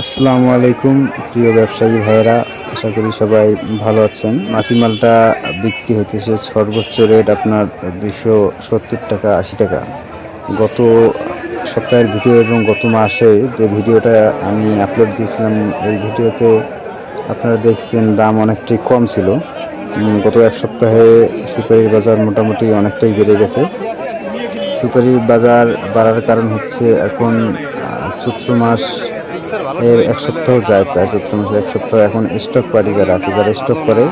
আসসালামু আলাইকুম, প্রিয় ব্যবসায়ী ভাইয়েরা। আশা করি সবাই ভালো আছেন। মাটিমালটা বিক্রি হইতেছে সর্বোচ্চ রেট আপনার দুশো সত্তর টাকা, আশি টাকা। গত সপ্তাহের ভিডিও এবং গত মাসে যে ভিডিওটা আমি আপলোড দিয়েছিলাম, এই ভিডিওতে আপনারা দেখছেন দাম অনেকটাই কম ছিল। গত এক সপ্তাহে সুপারির বাজার মোটামুটি অনেকটাই বেড়ে গেছে। সুপারির বাজার বাড়ার কারণ হচ্ছে এখন চৈত্র মাস এর এক সপ্তাহ যায় প্রায়। চৈত্র মাসের এক সপ্তাহ এখন স্টক পার্টি যারা আছে। যারা স্টক করে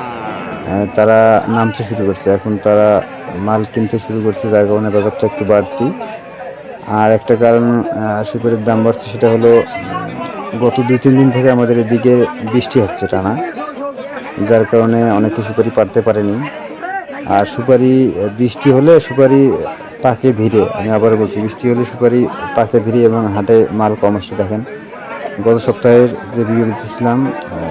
তারা নামতে শুরু করছে। এখন তারা মাল কিনতে শুরু করছে, যার কারণে বাজারটা একটু বাড়তি। আর একটা কারণ সুপারির দাম বাড়ছে, সেটা হলো, গত দুই, তিন দিন থেকে আমাদের এদিকে বৃষ্টি হচ্ছে টানা। যার কারণে অনেকে সুপারি পারতে পারেনি। আর সুপারি বৃষ্টি হলে সুপারি পাকে ধীরে আমি আবার বলছি, বৃষ্টি হলে সুপারি পাকে ধীরে এবং হাটে মাল কম আসছে দেখেন। গত সপ্তাহের যে ভিডিও দিতেছিলাম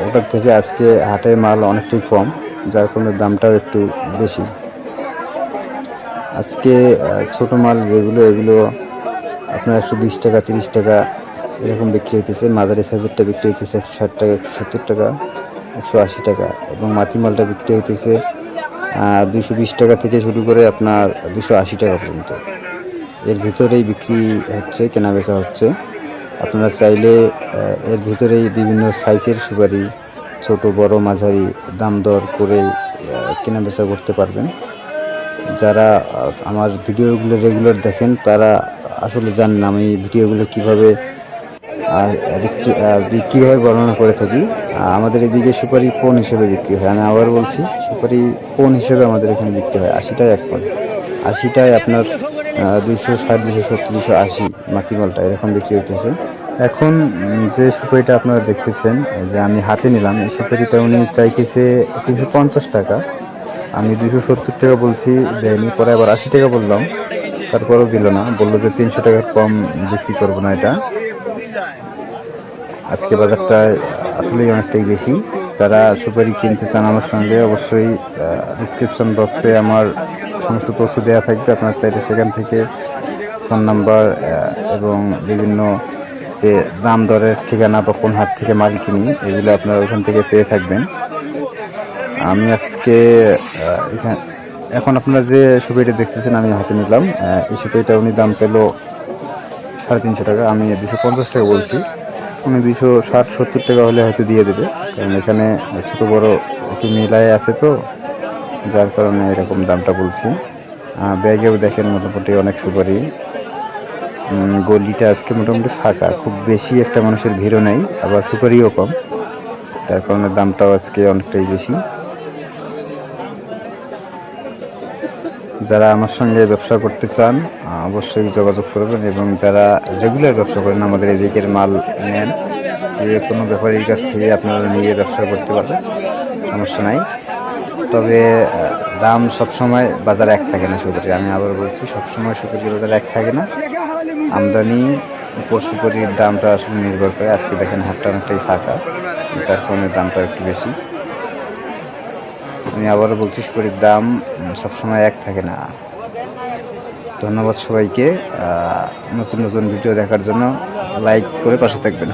ওটার থেকে আজকে হাটে মাল অনেকটাই কম, যার কারণে দামটাও একটু বেশি। আজকে ছোট মাল যেগুলো, এগুলো আপনার একশো বিশ টাকা, তিরিশ টাকা, এরকম বিক্রি হইতেছে। মাদারি সাইজেরটা বিক্রি হইতেছে একশো ষাট টাকা, একশো সত্তর টাকা। একশো আশি টাকা এবং মাটি মালটা বিক্রি হইতেছে দুশো বিশ টাকা থেকে শুরু করে আপনার দুশো আশি টাকা পর্যন্ত। এর ভিতরেই বিক্রি হচ্ছে কেনা বেচা হচ্ছে। আপনারা চাইলে এর ভিতরেই বিভিন্ন সাইজের সুপারি ছোট বড় মাঝারি দাম দর করে আহ, কেনা বেচা করতে পারবেন। যারা আমার ভিডিওগুলো রেগুলার দেখেন তারা আসলে জানেন আমি ভিডিওগুলো কীভাবে আহ, রিক- আহ, বি- বর্ণনা করে থাকি। আমাদের এদিকে সুপারি পোন হিসেবে বিক্রি হয়। আমি আবার বলছি সুপারি পোন হিসেবে আমাদের এখানে বিক্রি হয় আশিটায় এক পদ আশিটায় আপনার দুইশো ষাট দুশো সত্তর দুশো আশি মাটিমালটা এরকম বিক্রি হইতেছে। এখন যে সুপারিটা আপনারা দেখতেছেন যে আমি হাতে নিলাম এই সুপারিটা উনি চাইতেছে তিনশো পঞ্চাশ টাকা। আমি দুশো সত্তর টাকা বলছি দেয়নি পরে আবার আশি টাকা বললাম। তারপরেও দিল না বলল যে তিনশো টাকার কম বিক্রি করব না এটা। আজকে বাজারটা আসলেই অনেকটাই বেশি। যারা সুপারি কিনতে চান আমার সঙ্গে অবশ্যই ডিসক্রিপশন বক্সে আমার সমস্ত তথ্য দেওয়া থাকবে। আপনার চাইলে সেখান থেকে ফোন নাম্বার এবং বিভিন্ন যে দাম দরের ঠিকানা বা কোন হাট থেকে মাল কিনি, এগুলো আপনারা ওখান থেকে পেয়ে থাকবেন। আমি আজকে এখন আপনারা যে সুপারিটা দেখতেছেন আমি হাতে নিলাম। এই সুপারিটা উনি দাম পেল সাড়ে তিনশো টাকা। আমি দুশো পঞ্চাশ টাকা বলছি। উনি দুশো ষাট, সত্তর টাকা হলে হয়তো দিয়ে দেবে। কারণ এখানে ছোটো বড়ো একটু মেলায় আছে তো, যার কারণে এরকম দামটা বলছি। ব্যাগেও দেখেন মোটামুটি অনেক সুপারি। গলিটা আজকে মোটামুটি ফাঁকা, খুব বেশি একটা মানুষের ভিড়ও নেই, আবার সুপারিও কম। তার কারণে দামটাও আজকে অনেকটাই বেশি। যারা আমার সঙ্গে ব্যবসা করতে চান অবশ্যই যোগাযোগ করবেন এবং যারা রেগুলার ব্যবসা করেন আমাদের এদিকের মাল নেন। যে কোনো ব্যাপারীর কাছ থেকে আপনারা নিয়ে ব্যবসা করতে পারবেন, সমস্যা নাই। তবে দাম সবসময় বাজার এক থাকে না সুপারি আমি আবার বলছি, সবসময় সুপারি বাজার এক থাকে না। আমদানি উপর সুপারির দামটা আসলে নির্ভর করে। আজকে দেখেন হাটটা অনেকটাই ফাঁকা, যার কারণে দামটা একটু বেশি। আমি আবারও বলছি, সুপারির দাম সবসময় এক থাকে না। ধন্যবাদ সবাইকে নতুন নতুন ভিডিও দেখার জন্য লাইক করে পাশে থাকবেন।